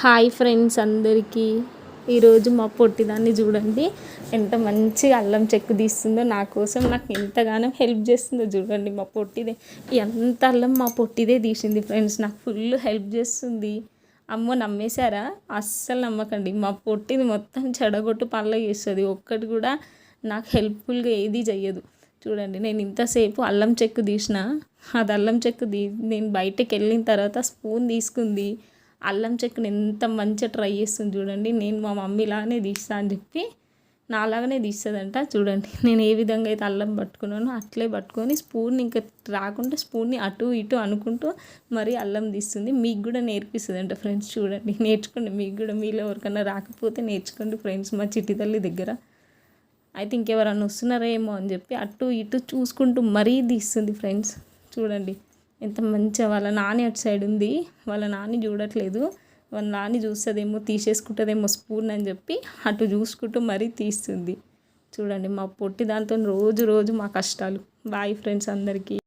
Hi friends అందరికీ. ఈరోజు మా పొట్టిదాన్ని చూడండి ఎంత మంచిగా అల్లం చెక్కు తీస్తుందో నా కోసం నాకు ఎంతగానో హెల్ప్ చేస్తుందో చూడండి మా పొట్టిదే. ఎంత అల్లం మా పొట్టిదే తీసింది ఫ్రెండ్స్ నాకు ఫుల్ హెల్ప్ చేస్తుంది. అమ్మో నమ్మేశారా? అస్సలు నమ్మకండి. మా పొట్టిది మొత్తం చెడగొట్టు పళ్ళ చేస్తుంది. ఒక్కటి కూడా నాకు హెల్ప్ఫుల్గా ఏది చెయ్యదు. చూడండి నేను ఇంతసేపు అల్లం చెక్కు తీసిన అది అల్లం చెక్కు తీ నేను బయటకు వెళ్ళిన తర్వాత స్పూన్ తీసుకుంది. అల్లం చెక్కను ఎంత మంచిగా ట్రై చేస్తుంది చూడండి. నేను మా మమ్మీలానే తీస్తా అని చెప్పి నాలాగానే తీస్తుందంట. చూడండి నేను ఏ విధంగా అయితే అల్లం పట్టుకున్నానో అట్లే పట్టుకొని స్పూన్ ఇంకా రాకుండా స్పూన్ని అటు ఇటు అనుకుంటూ మరీ అల్లం తీస్తుంది. మీకు కూడా నేర్పిస్తుంది అంట ఫ్రెండ్స్ చూడండి. నేర్చుకోండి మీకు కూడా మీలో ఎవరికైనా రాకపోతే నేర్చుకోండి ఫ్రెండ్స్ మా చిట్టి తల్లి దగ్గర. అయితే ఇంకెవరన్నా వస్తున్నారేమో అని చెప్పి అటు ఇటు చూసుకుంటూ మరీ తీస్తుంది ఫ్రెండ్స్. చూడండి. ఎంత మంచిగా వాళ్ళ నాని అటు సైడ్ ఉంది వాళ్ళ నాని చూడట్లేదు వాళ్ళ నాని చూస్తుందేమో తీసేసుకుంటుందేమో స్పూన్ అని చెప్పి అటు చూసుకుంటూ మరీ తీస్తుంది. చూడండి మా పొట్టి దాంతో రోజు రోజు మా కష్టాలు. బాయ్ ఫ్రెండ్స్ అందరికీ.